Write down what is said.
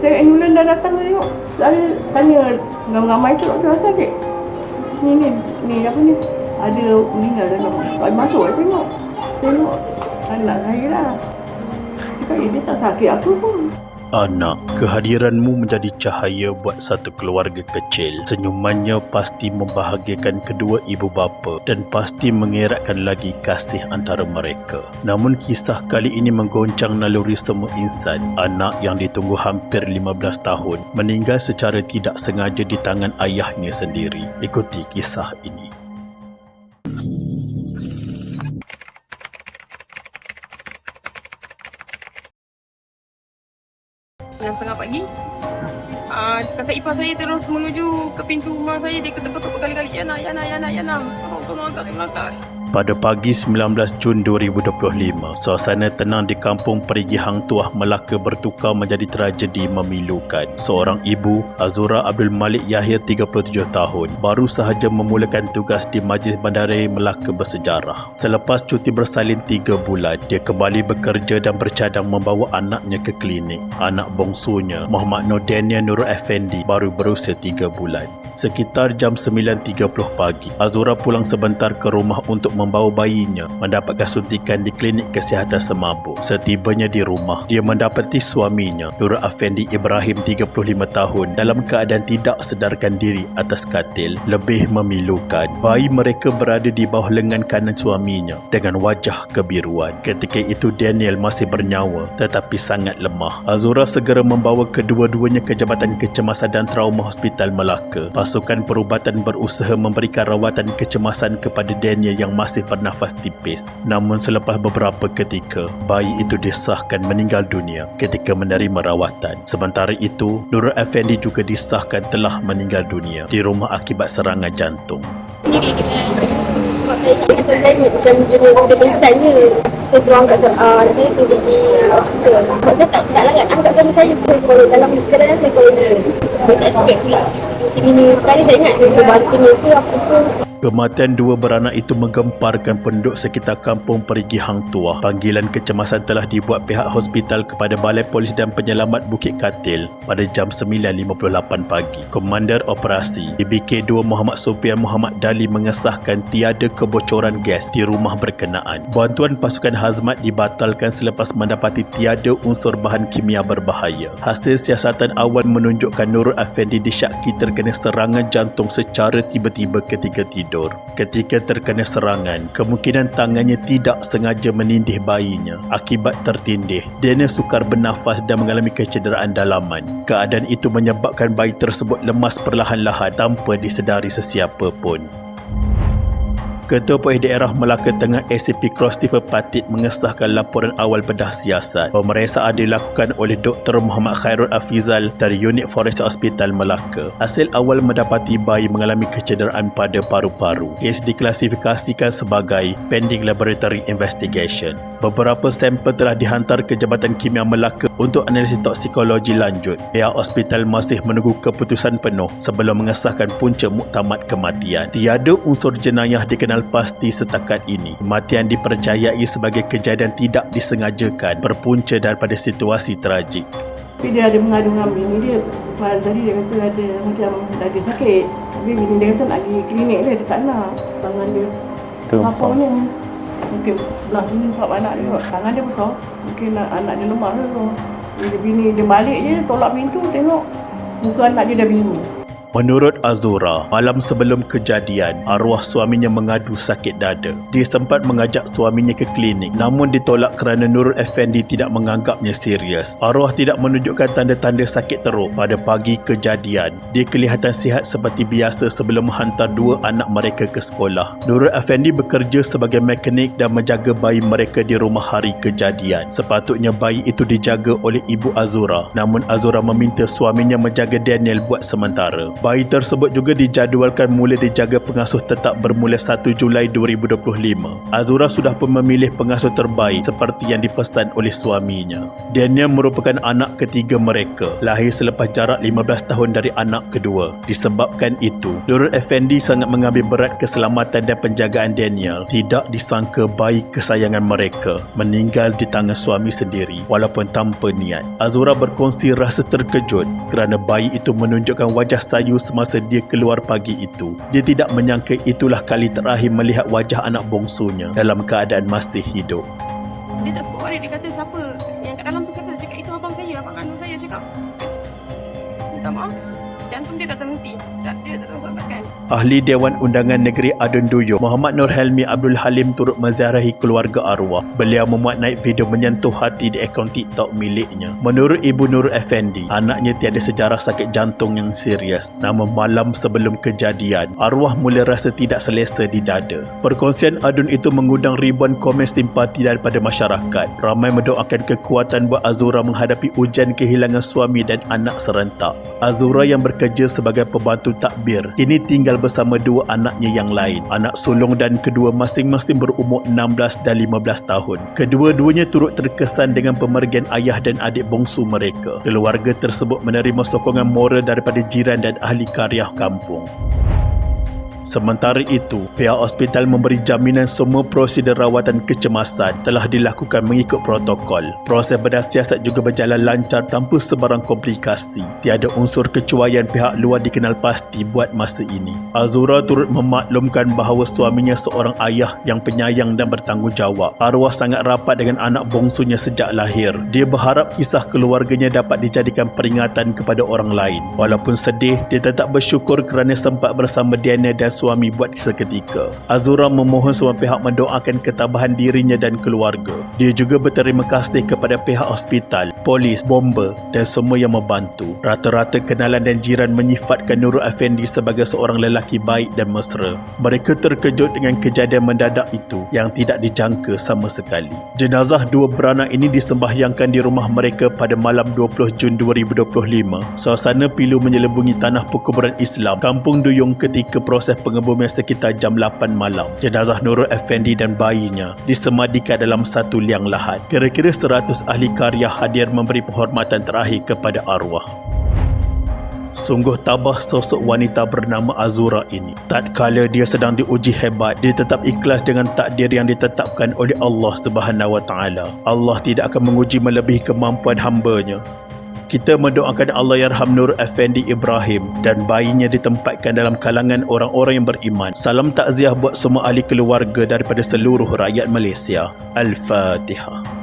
tengok ambulans dah datang dah tengok. Saya tanya ramai-ramai tu doktor kata cik. Ni ni ni apa ni? Ada meninggal dalam. Saya masuk saya tengok. Tengok anak saya lah. Cakap dia tak sakit apa pun. Anak, kehadiranmu menjadi cahaya buat satu keluarga kecil. Senyumannya pasti membahagiakan kedua ibu bapa dan pasti mengeratkan lagi kasih antara mereka. Namun kisah kali ini menggoncang naluri semua insan. Anak yang ditunggu hampir 15 tahun meninggal secara tidak sengaja di tangan ayahnya sendiri. Ikuti kisah ini. Pagi. Uh, kakak ipar saya terus menuju ke pintu rumah saya. Dia ketuk-ketuk berkali-kali. Ya nak, ya nak, ya nak, ya nak. Tolong, tolong angkat, tolong angkat. Pada pagi 19 Jun 2025, suasana tenang di kampung Perigi Hang Tuah, Melaka bertukar menjadi tragedi memilukan. Seorang ibu, Azura Abdul Malik Yahya 37 tahun, baru sahaja memulakan tugas di Majlis Bandaraya Melaka bersejarah. Selepas cuti bersalin 3 bulan, dia kembali bekerja dan bercadang membawa anaknya ke klinik. Anak bongsunya, Muhammad Nur Daniel Nurul Effendi, baru berusia 3 bulan. Sekitar jam 9.30 pagi, Azura pulang sebentar ke rumah untuk membawa bayinya mendapatkan suntikan di klinik kesihatan semabuk. Setibanya di rumah, dia mendapati suaminya, Nurul Afendi Ibrahim 35 tahun dalam keadaan tidak sedarkan diri atas katil. Lebih memilukan, bayi mereka berada di bawah lengan kanan suaminya dengan wajah kebiruan. Ketika itu Daniel masih bernyawa tetapi sangat lemah. Azura segera membawa kedua-duanya ke Jabatan Kecemasan dan Trauma Hospital Melaka. Pasukan perubatan berusaha memberikan rawatan kecemasan kepada Daniel yang masih bernafas tipis. Namun selepas beberapa ketika, bayi itu disahkan meninggal dunia ketika menerima rawatan. Sementara itu, Nurul Effendi juga disahkan telah meninggal dunia di rumah akibat serangan jantung. Macam jenis kebinsan je. Saya keluar angkat uh, anak saya tu pergi hospital. Sebab saya tak, tak larat angkat suami saya. Kalau dalam keadaan saya dia. Saya tak expect pula. Macam ni sekali saya ingat dia batin ke apa pun. Kematian dua beranak itu menggemparkan penduduk sekitar kampung Perigi Hang Tuah. Panggilan kecemasan telah dibuat pihak hospital kepada Balai Polis dan Penyelamat Bukit Katil pada jam 9.58 pagi. Komander Operasi BBK2 Muhammad Sofian Muhammad Dali mengesahkan tiada kebocoran gas di rumah berkenaan. Bantuan pasukan hazmat dibatalkan selepas mendapati tiada unsur bahan kimia berbahaya. Hasil siasatan awal menunjukkan Nurul Effendi disyaki terkena serangan jantung secara tiba-tiba ketika tidur tidur. Ketika terkena serangan, kemungkinan tangannya tidak sengaja menindih bayinya akibat tertindih. Daniel sukar bernafas dan mengalami kecederaan dalaman. Keadaan itu menyebabkan bayi tersebut lemas perlahan-lahan tanpa disedari sesiapa pun. Ketua Polis Daerah Melaka Tengah ACP Christopher Patit mengesahkan laporan awal bedah siasat. Pemeriksaan dilakukan oleh Dr. Muhammad Khairul Afizal dari Unit Forensik Hospital Melaka. Hasil awal mendapati bayi mengalami kecederaan pada paru-paru. Kes diklasifikasikan sebagai pending laboratory investigation. Beberapa sampel telah dihantar ke Jabatan Kimia Melaka untuk analisis toksikologi lanjut. Pihak hospital masih menunggu keputusan penuh sebelum mengesahkan punca muktamad kematian. Tiada unsur jenayah dikenal pasti setakat ini. Kematian dipercayai sebagai kejadian tidak disengajakan berpunca daripada situasi tragik. Tapi dia ada mengadu dengan bini dia. Pada tadi dia kata ada macam ada sakit. Tapi bini dia kata nak pergi klinik dia, dia tak nak. Tangan dia lapangnya. Mungkin belah sini sebab anak dia kot. Tangan dia besar. Mungkin nak, anak dia lemah ke bini dia balik je, tolak pintu tengok. Muka anak dia dah biru. Menurut Azura, malam sebelum kejadian, arwah suaminya mengadu sakit dada. Dia sempat mengajak suaminya ke klinik namun ditolak kerana Nurul Effendi tidak menganggapnya serius. Arwah tidak menunjukkan tanda-tanda sakit teruk pada pagi kejadian. Dia kelihatan sihat seperti biasa sebelum menghantar dua anak mereka ke sekolah. Nurul Effendi bekerja sebagai mekanik dan menjaga bayi mereka di rumah hari kejadian. Sepatutnya bayi itu dijaga oleh ibu Azura namun Azura meminta suaminya menjaga Daniel buat sementara. Bayi tersebut juga dijadualkan mula dijaga pengasuh tetap bermula 1 Julai 2025. Azura sudah pun memilih pengasuh terbaik seperti yang dipesan oleh suaminya. Daniel merupakan anak ketiga mereka, lahir selepas jarak 15 tahun dari anak kedua. Disebabkan itu, Nurul Effendi sangat mengambil berat keselamatan dan penjagaan Daniel. Tidak disangka bayi kesayangan mereka meninggal di tangan suami sendiri walaupun tanpa niat. Azura berkongsi rasa terkejut kerana bayi itu menunjukkan wajah sayu semasa dia keluar pagi itu. Dia tidak menyangka itulah kali terakhir melihat wajah anak bongsunya dalam keadaan masih hidup. Dia tak sebut dia kata siapa yang kat dalam tu siapa. Dia cakap itu abang saya, abang kandung saya cakap. Minta maaf. Jantung dia dah terhenti. Dia tak tahu selamatkan. Ahli Dewan Undangan Negeri Adun Duyo, Muhammad Nur Helmi Abdul Halim turut menziarahi keluarga arwah. Beliau memuat naik video menyentuh hati di akaun TikTok miliknya. Menurut Ibu Nur Effendi, anaknya tiada sejarah sakit jantung yang serius. Namun malam sebelum kejadian, arwah mula rasa tidak selesa di dada. Perkongsian Adun itu mengundang ribuan komen simpati daripada masyarakat. Ramai mendoakan kekuatan buat Azura menghadapi ujian kehilangan suami dan anak serentak. Azura yang bekerja sebagai pembantu takbir kini tinggal bersama dua anaknya yang lain. Anak sulung dan kedua masing-masing berumur 16 dan 15 tahun. Kedua-duanya turut terkesan dengan pemergian ayah dan adik bongsu mereka. Keluarga tersebut menerima sokongan moral daripada jiran dan ahli karya kampung. Sementara itu, pihak hospital memberi jaminan semua prosedur rawatan kecemasan telah dilakukan mengikut protokol. Proses bedah siasat juga berjalan lancar tanpa sebarang komplikasi. Tiada unsur kecuaian pihak luar dikenal pasti buat masa ini. Azura turut memaklumkan bahawa suaminya seorang ayah yang penyayang dan bertanggungjawab. Arwah sangat rapat dengan anak bongsunya sejak lahir. Dia berharap kisah keluarganya dapat dijadikan peringatan kepada orang lain. Walaupun sedih, dia tetap bersyukur kerana sempat bersama Diana dan suami buat seketika. Azura memohon semua pihak mendoakan ketabahan dirinya dan keluarga. Dia juga berterima kasih kepada pihak hospital, polis, bomba dan semua yang membantu. Rata-rata kenalan dan jiran menyifatkan Nurul Effendi sebagai seorang lelaki baik dan mesra. Mereka terkejut dengan kejadian mendadak itu yang tidak dijangka sama sekali. Jenazah dua beranak ini disembahyangkan di rumah mereka pada malam 20 Jun 2025. Suasana pilu menyelubungi tanah perkuburan Islam, Kampung Duyung ketika proses pengebumian sekitar jam 8 malam. Jenazah Nurul Effendi dan bayinya disemadikan dalam satu liang lahat. Kira-kira 100 ahli karya hadir memberi penghormatan terakhir kepada arwah. Sungguh tabah sosok wanita bernama Azura ini. Tak kala dia sedang diuji hebat, dia tetap ikhlas dengan takdir yang ditetapkan oleh Allah Subhanahu Wa Taala. Allah tidak akan menguji melebihi kemampuan hamba-Nya. Kita mendoakan Allah Yarham Nur Effendi Ibrahim dan bayinya ditempatkan dalam kalangan orang-orang yang beriman. Salam takziah buat semua ahli keluarga daripada seluruh rakyat Malaysia. Al-Fatihah.